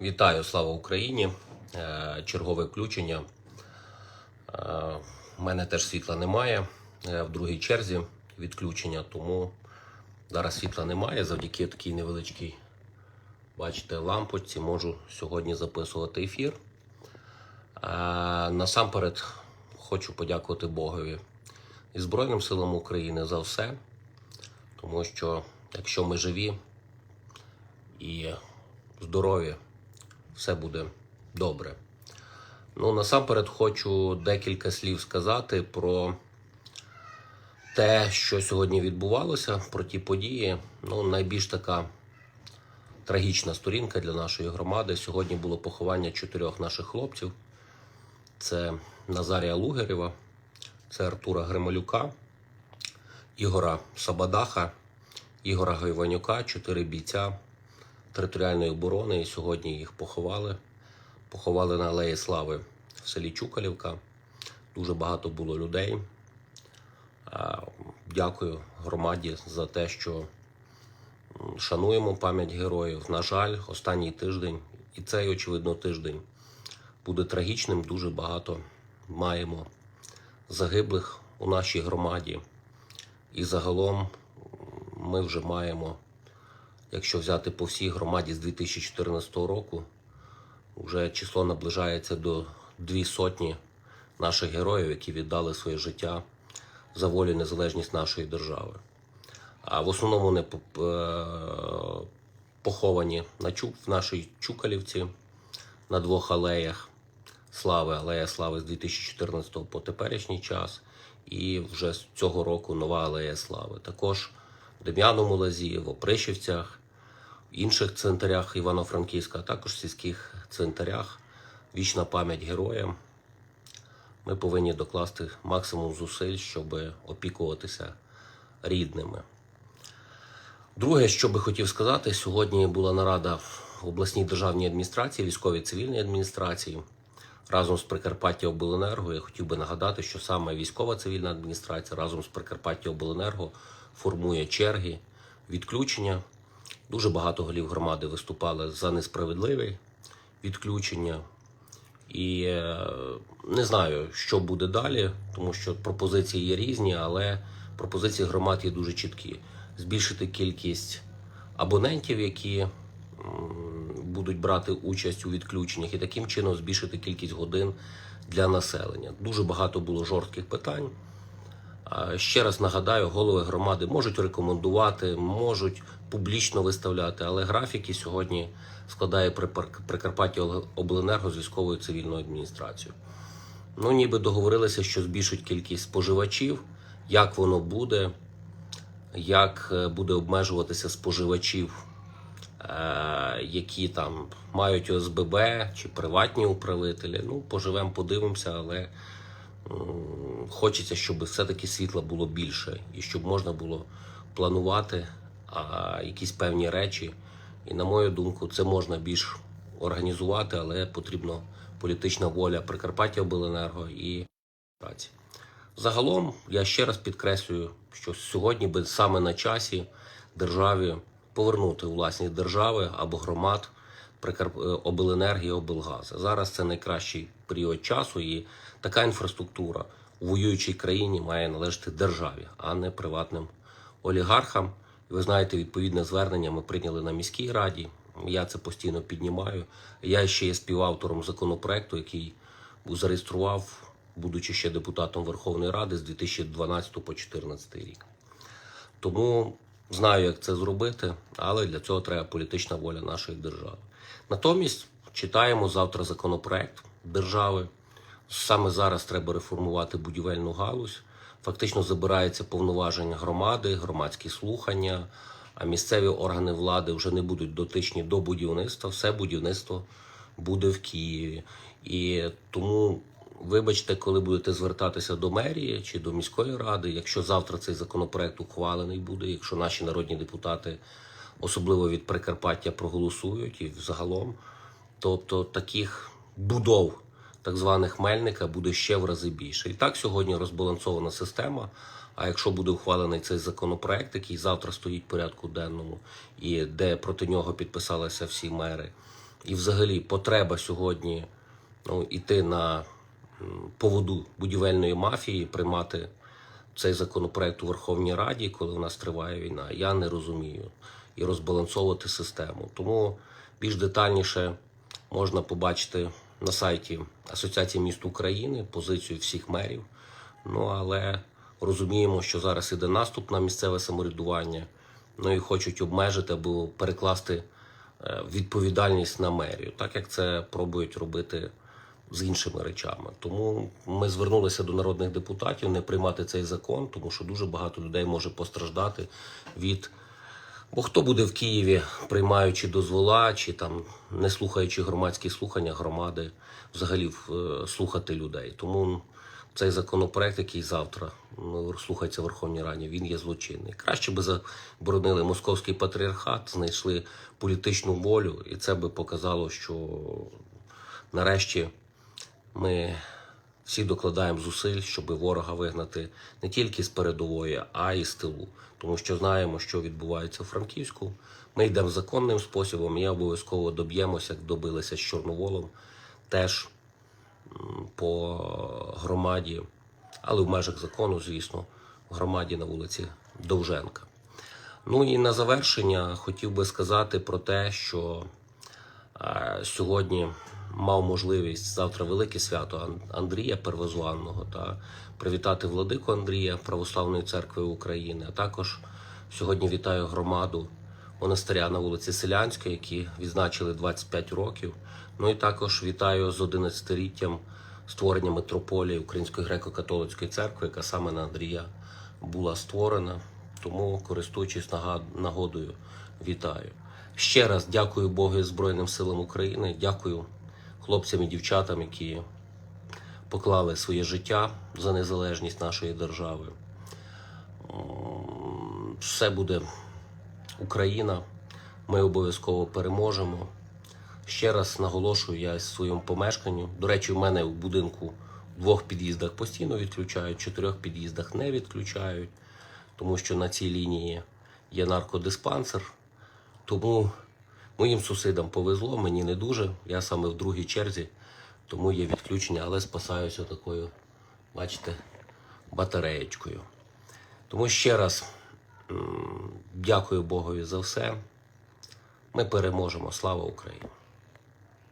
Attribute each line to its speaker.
Speaker 1: Вітаю, слава Україні! Е, Чергове включення. Е, У мене теж світла немає. В другій черзі відключення, тому зараз світла немає. Завдяки такій невеличкій, бачите, лампочці можу сьогодні записувати ефір. Е, Насамперед хочу подякувати Богові і Збройним силам України за все, тому що якщо ми живі і здорові, все буде добре. Ну, насамперед хочу декілька слів сказати про те, що сьогодні відбувалося, про ті події. Ну, найбільш така трагічна сторінка для нашої громади. Сьогодні було поховання чотирьох наших хлопців. Це Назарія Лугерєва, це Артура Грималюка, Ігора Сабадаха, Ігора Гайванюка, чотири бійця територіальної оборони. І сьогодні їх поховали. Поховали на Алеї Слави в селі Чукалівка. Дуже багато було людей. Дякую громаді за те, що шануємо пам'ять героїв. На жаль, останній тиждень і цей, очевидно, тиждень буде трагічним. Дуже багато маємо загиблих у нашій громаді. І загалом ми вже маємо якщо взяти по всій громаді з 2014 року, вже число наближається до дві сотні наших героїв, які віддали своє життя за волю і незалежність нашої держави. А в основному вони е, поховані на Чук, в нашій Чукалівці на двох алеях слави, алея слави з 2014 по теперішній час, і вже з цього року нова алея слави. Також Дем'яному лазі, в Опришівцях, в інших цвинтарях Івано-Франківська, а також в сільських цвинтарях. Вічна пам'ять героям. Ми повинні докласти максимум зусиль, щоб опікуватися рідними. Друге, що би хотів сказати, сьогодні була нарада в обласній державній адміністрації, військовій цивільній адміністрації разом з Прикарпаття Обленерго. Я хотів би нагадати, що саме військова цивільна адміністрація разом з Прикарпаття Обленерго формує черги відключення. Дуже багато голів громади виступали за несправедливе відключення. І е, не знаю, що буде далі, тому що пропозиції є різні, але пропозиції громад є дуже чіткі: збільшити кількість абонентів, які будуть брати участь у відключеннях, і таким чином збільшити кількість годин для населення. Дуже багато було жорстких питань. Ще раз нагадаю, голови громади можуть рекомендувати, можуть публічно виставляти, але графіки сьогодні складає Прикарпаття Обленерго з військовою цивільною адміністрацією. Ну, ніби договорилися, що збільшать кількість споживачів, як воно буде, як е, буде обмежуватися споживачів, е, які там мають ОСББ чи приватні управителі. Ну, поживемо, подивимося, але хочеться, щоб все-таки світла було більше і щоб можна було планувати а, якісь певні речі. І на мою думку, це можна більш організувати, але потрібна політична воля Прикарпаття Обленерго і праці. Загалом я ще раз підкреслюю, що сьогодні би саме на часі державі повернути власність держави або громад е, обленерго і облгаз. Зараз це найкращий період часу, і така інфраструктура у воюючій країні має належати державі, а не приватним олігархам. Ви знаєте, відповідне звернення ми прийняли на міській раді. Я це постійно піднімаю. Я ще є співавтором законопроекту, який зареєстрував, будучи ще депутатом Верховної Ради з 2012 по 2014 рік. Тому знаю, як це зробити, але для цього треба політична воля нашої держави. Натомість читаємо завтра законопроект держави. Саме зараз треба реформувати будівельну галузь. Фактично забирається повноваження громади, громадські слухання, а місцеві органи влади вже не будуть дотичні до будівництва. Все будівництво буде в Києві. І тому, вибачте, коли будете звертатися до мерії чи до міської ради, якщо завтра цей законопроект ухвалений буде, якщо наші народні депутати, особливо від Прикарпаття, проголосують і взагалом, тобто таких будов так званих мельника буде ще в рази більше. І так сьогодні розбалансована система. А якщо буде ухвалений цей законопроект, який завтра стоїть в порядку денному, і де проти нього підписалися всі мери, і взагалі потреба сьогодні ну, іти на поводу будівельної мафії, приймати цей законопроект у Верховній Раді, коли у нас триває війна, я не розумію. І розбалансовувати систему. Тому більш детальніше можна побачити на сайті Асоціації міст України позицію всіх мерів. Ну але розуміємо, що зараз іде наступ на місцеве самоврядування. Ну і хочуть обмежити або перекласти е, відповідальність на мерію, так як це пробують робити з іншими речами. Тому ми звернулися до народних депутатів не приймати цей закон, тому що дуже багато людей може постраждати від. Бо хто буде в Києві, приймаючи дозвола, чи там не слухаючи громадські слухання громади, взагалі е, слухати людей. Тому цей законопроект, який завтра слухається в Верховній Раді, він є злочинний. Краще би заборонили московський патріархат, знайшли політичну волю, і це би показало, що нарешті ми всі докладаємо зусиль, щоб ворога вигнати не тільки з передової, а й з тилу. Тому що знаємо, що відбувається у Франківську. Ми йдемо законним способом, і обов'язково доб'ємося, як добилися з Чорноволом, теж по громаді, але в межах закону, звісно, в громаді на вулиці Довженка. Ну і на завершення хотів би сказати про те, що е, сьогодні мав можливість завтра велике свято Андрія Первозванного та привітати владику Андрія Православної церкви України. А також сьогодні вітаю громаду монастиря на вулиці Селянської, які відзначили 25 років. Ну і також вітаю з 11-літтям створення митрополії Української греко-католицької церкви, яка саме на Андрія була створена. Тому, користуючись нагодою, вітаю. Ще раз дякую Богу і Збройним силам України. Дякую хлопцям і дівчатам, які поклали своє життя за незалежність нашої держави. Все буде Україна. Ми обов'язково переможемо. Ще раз наголошую, я в своєму помешканні. До речі, в мене в будинку в двох під'їздах постійно відключають, в чотирьох під'їздах не відключають, тому що на цій лінії є наркодиспансер. Тому моїм сусідам повезло, мені не дуже. Я саме в другій черзі, тому є відключення, але спасаюся такою, бачите, батареєчкою. Тому ще раз дякую Богові за все. Ми переможемо. Слава Україні!